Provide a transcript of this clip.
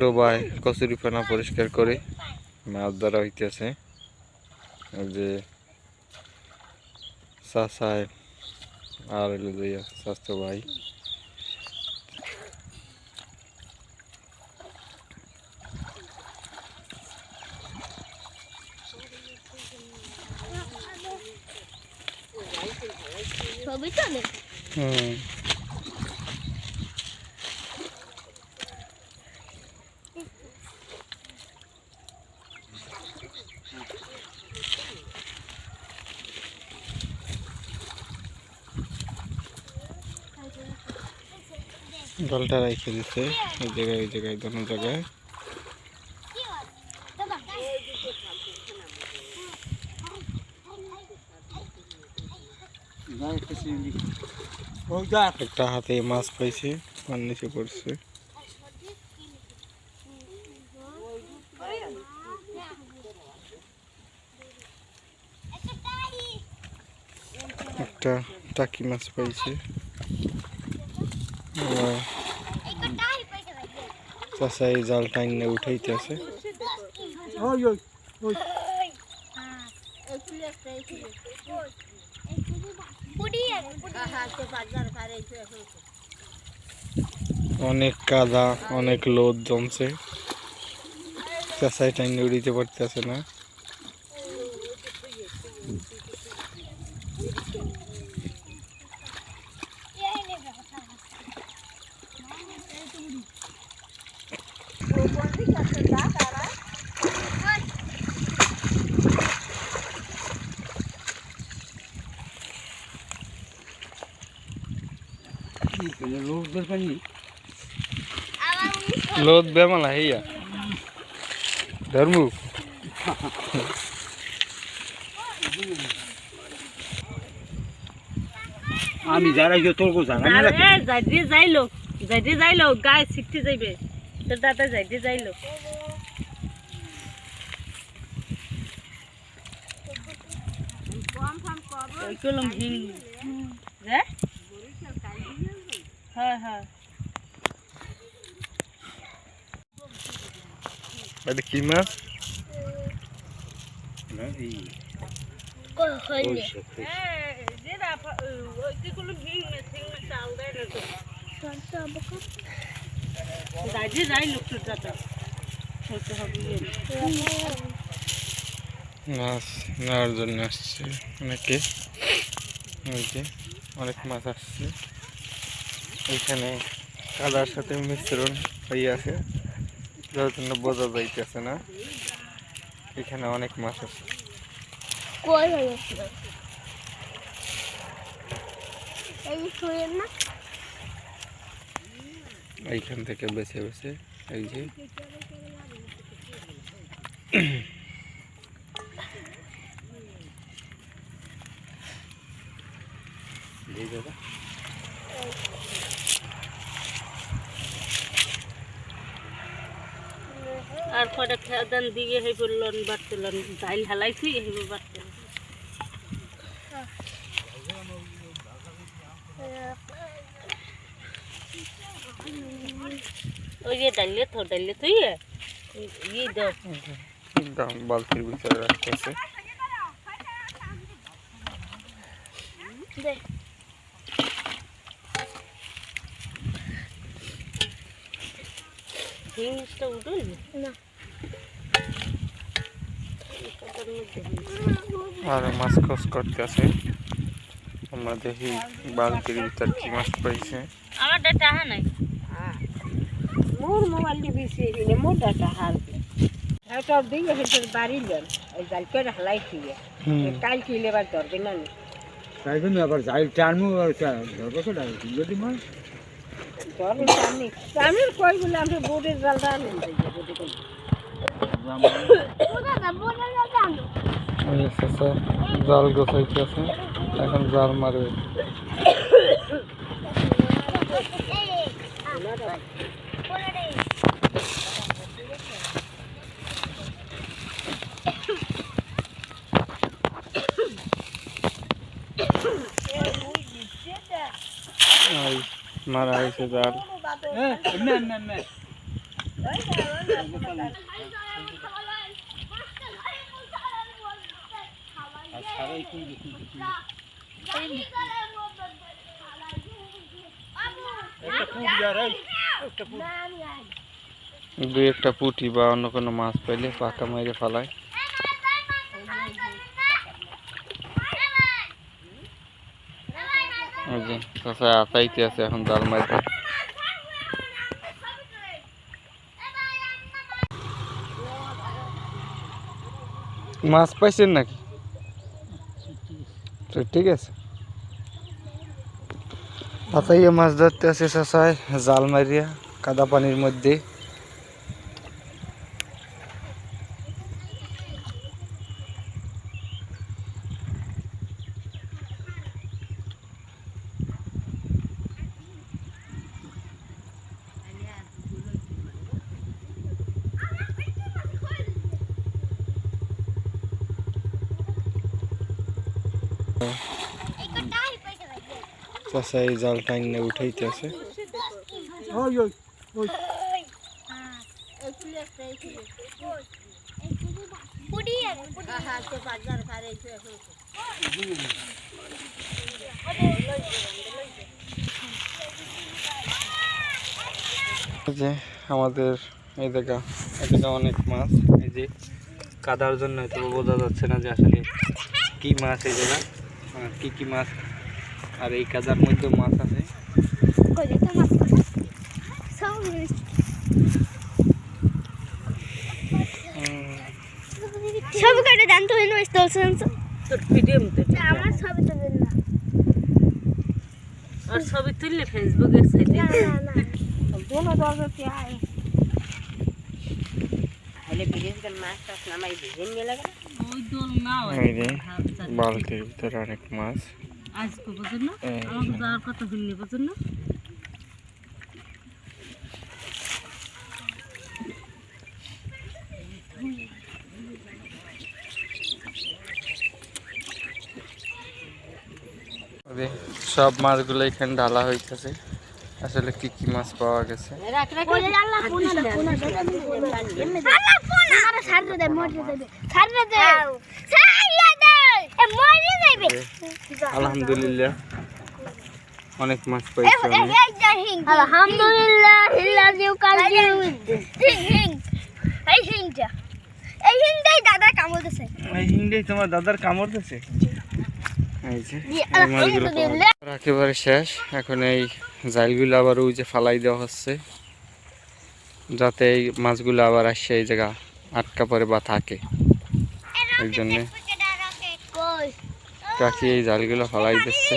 ডোবায় কচুরি পানা পরিষ্কার করে। মাছ ধরা হইতেছে। যে চাষায় আর স্বাস্থ্য ভাই। ছবি হুম। জলটা রেখে দিচ্ছে এই জায়গায় এই জায়গায়, দোনো জায়গায়। একটা হাতে মাছ পাইছে আর নিচে পড়ছে। একটা টাকি মাছ পাইছে। চাষা এই জাল টাইনে উঠাইতেছে। অনেক কাদা অনেক লোদ জমছে। চাষাই টাইনে উড়িতে পারতেছে না। লোদ বেমালা হেয়া ধর্মু। আমি যারা গিয়ে তোর জানা না আরে যাইতে যাইলো যাইতে যাইলো গায়ে শিখতে যাইবে। তোর দাদা যাইতে যাইলো। কলম হিং হ্যাঁ হ্যাঁ। এটা কি মাছ? ওই সিং চাল দেয় না তো হবে মাছ নেওয়ার জন্য আসছে। অনেকে। ওই যে অনেক মাছ আসছে। এখানে কাদার সাথে মিশ্রণ হয়ে আছে। যার জন্য বোঝা যাইতেছে না। এখানে অনেক মাছ আছে। কই হলো? এই শুয়ে না। এইখান থেকে বেছে বেছে, এই যে। আর পরে খেয়াদান দিয়ে হেই বললেন বাড়তেলেন ডাইল হালাইছি হেব বাড়তেলেন ওই যে ডাইলে তো ডাইলে তুই ইয়ে দাও দাম বালতির ভিতরে রাখতেছে দে হিংসটা উঠুন না আর মাছ খোঁজ করতেছে আমরা দেখি বালতির ভিতর কি মাছ পাইছে আমার টাহা নাই মোর মোবাইল বেশি হিলে মোর ডাটা হার এটা দিয়ে হেঁটে বাড়ি যান ওই জাল করে হালাইছি হুম কাল কিলে বার ধরবে না নি তাই জন্য আবার যাই টানমু ধরবো তো যদি মাছ ধরবে কই বলে বোর্ডের চাচা জাল গোছাইতেছে এখন জাল মারবে মারা হয়েছে জাল দুই একটা পুঁটি বা অন্য কোনো মাছ পাইলে পাকা মাইরে ফালায়। ওই যে চাচা আছে এখন জাল মারতে। মাছ পাইছেন নাকি? ঠিক আছে। পাতাইয়া মাছ ধরতে আছে চাচায় জাল মারিয়া, কাদা পানির মধ্যে। এই জাল টাইনে উঠাইতে আছে। যে আমাদের এই জায়গা এই জায়গা অনেক মাছ এই যে কাদার জন্য হয়তো বোঝা যাচ্ছে না যে আসলে কি মাছ এই জায়গা আর কি কি মাছ? আর এই কাদার মধ্যে মাছ আছে। সব কাটে দান তো হইনো ইস্তল সেন্স তোর পিডিএম তে আমার সব তো দেন না। আর সবই তুললে ফেসবুকে সাইডে না না না। দোনো দরজা তে আয়? হলে বিদেশ গেল মাছ টাছ নামাই দিবেন মেলা এই যে বালতির ভিতরে অনেক মাছ। আজকে বুঝুন না? আমাকে যাওয়ার কথা হইলে বুঝুন না? সব মাছগুলো এখানে ঢালা হইতেছে। আসলে কি কি মাছ পাওয়া গেছে আলহামদুলিল্লাহ অনেক মাছ পাইছে কামড় তোমার দাদার কামড় দিছে এই যে একেবারে শেষ। এখন এই জালগুলো আবার ওই যে ফালাই দেওয়া হচ্ছে। যাতে এই মাছগুলো আবার আসে এই জায়গা আটকা পরে বা থাকে। এই জন্যে কাকি এই জালগুলো ফালাই দিচ্ছে।